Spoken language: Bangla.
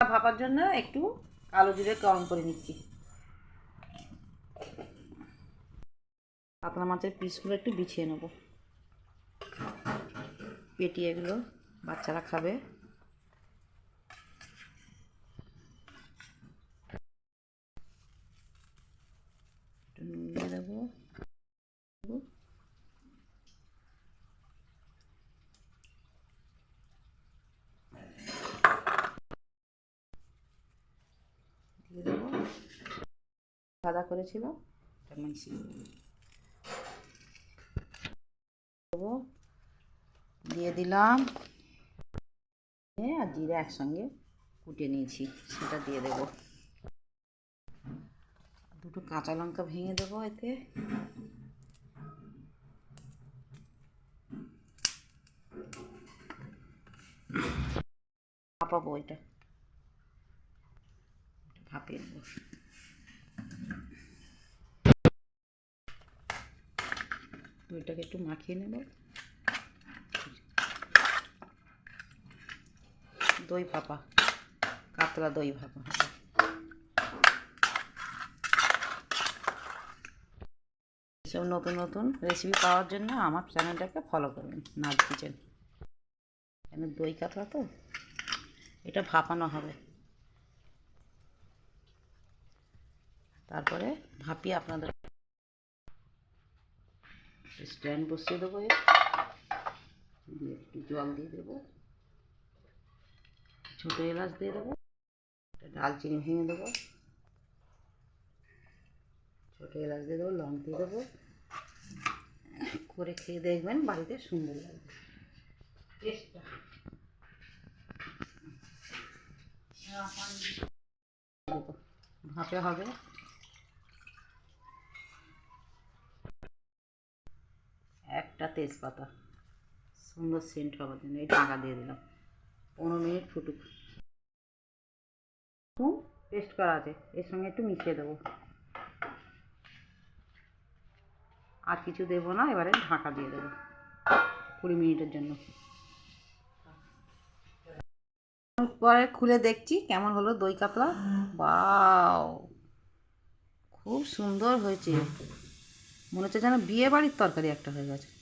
ভাপার জন্য একটু কালো জিরে গরম করে নিচ্ছি। পাতলা মাছের পিসগুলো একটু বিছিয়ে নেব। পেটি এগুলো বাচ্চারা খাবে। দেবো দিয়ে দেবো সাদা করেছিল। এটা মিশিয়ে দেবো। দিয়ে দিলাম। আর জিরে একসঙ্গে কুটে নিয়েছি সেটা দিয়ে দেবো। দুটো কাঁচা লঙ্কা ভেঙে দেবো এতে। ভাপাবো এটা। ভাপিয়ে নেব। দইটাকে একটু মাখিয়ে নেব। দই ভাপা, কাতলা দই ভাপা। এসব নতুন নতুন রেসিপি পাওয়ার জন্য আমার চ্যানেলটাকে ফলো করবেন নাচ কিচেন। কেন দই কাতলা তো, এটা ভাপানো হবে। তারপরে ভাপিয়ে আপনাদের স্ট্যান্ড বসিয়ে দেবো একটু জল দিয়ে দেবো। ছোটো এলাচ দিয়ে দেবো। ডালচিনি ভেঙে দেবো। ছোটো এলাচ দিয়ে দেবো লং দিয়ে দেবো। করে খেয়ে দেখবেন বাড়িতে সুন্দর লাগবে। টেস্টটা। ভাপে হবে। একটা তেজপাতা। সুন্দর সেন্ট হওয়ার জন্য এই ঢাকা দিয়ে দিলাম। পনেরো মিনিট ফুটুক। পেস্ট করা আছে। এর সঙ্গে একটু মিশিয়ে দেবো। আর কিছু দেবো না, এবারে ঢাকা দিয়ে দেবো। কুড়ি মিনিটের জন্য। পরে খুলে দেখছি কেমন হলো দই কাতলা। বাও খুব সুন্দর হয়েছে। মনে হচ্ছে যেন বিয়ে বাড়ির তরকারি একটা হয়ে গেছে।